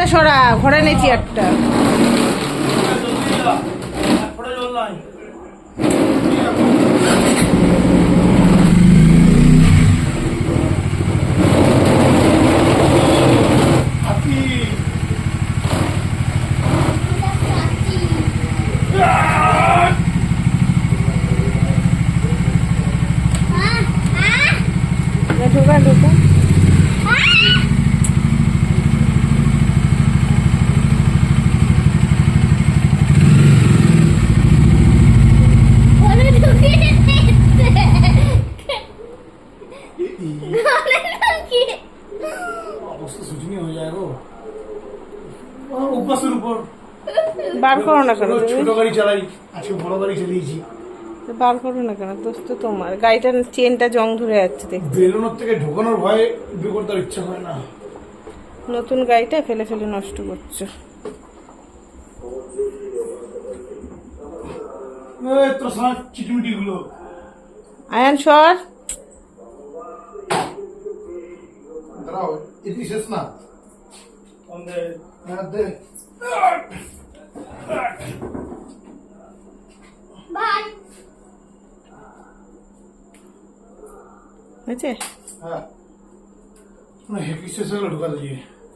চেয়ারটা সরা ঘরে নেই চেয়ারটা ঢোকা ঢোকা। বার করো না কেন ছোট গাড়ি চালাই আজকে বড় গাড়ি চালিয়েছি। বার করো না কেন? তোমার গাড়িটার চেনটা জং ধরে যাচ্ছে দেখ বেরোনোর থেকে ঢোকানোর ভয়ে করতে ইচ্ছা হয় না। নতুন গাড়িটা ফেলে ফেলে নষ্ট করছ। এই তোর সারা চিটিমিটি গুলো আয়ান সর। শেষ না হ্যাঁ, দে। হয়েছে হ্যাঁ। হেঁটে শেষ হলে ঢোকা দিয়ে